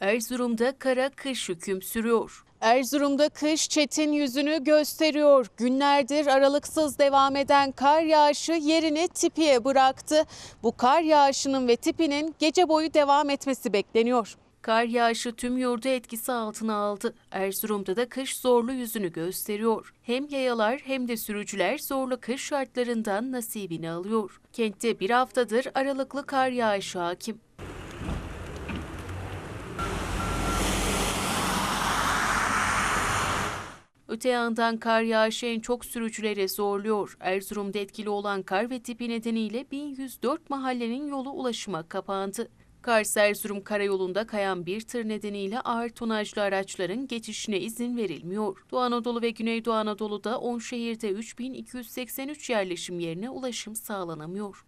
Erzurum'da kara kış hüküm sürüyor. Erzurum'da kış çetin yüzünü gösteriyor. Günlerdir aralıksız devam eden kar yağışı yerini tipiye bıraktı. Bu kar yağışının ve tipinin gece boyu devam etmesi bekleniyor. Kar yağışı tüm yurdu etkisi altına aldı. Erzurum'da da kış zorlu yüzünü gösteriyor. Hem yayalar hem de sürücüler zorlu kış şartlarından nasibini alıyor. Kentte bir haftadır aralıklı kar yağışı hakim. Öte yandan kar yağışı en çok sürücüleri zorluyor. Erzurum'da etkili olan kar ve tipi nedeniyle 1104 mahallenin yolu ulaşıma kapandı. Kars Erzurum karayolunda kayan bir tır nedeniyle ağır tonajlı araçların geçişine izin verilmiyor. Doğu Anadolu ve Güneydoğu Anadolu'da 10 şehirde 3283 yerleşim yerine ulaşım sağlanamıyor.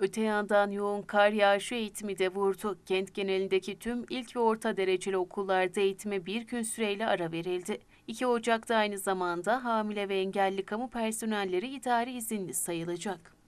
Öte yandan yoğun kar yağışı eğitimi de vurdu. Kent genelindeki tüm ilk ve orta dereceli okullarda eğitime bir gün süreyle ara verildi. 2 Ocak'ta aynı zamanda hamile ve engelli kamu personelleri idari izinli sayılacak.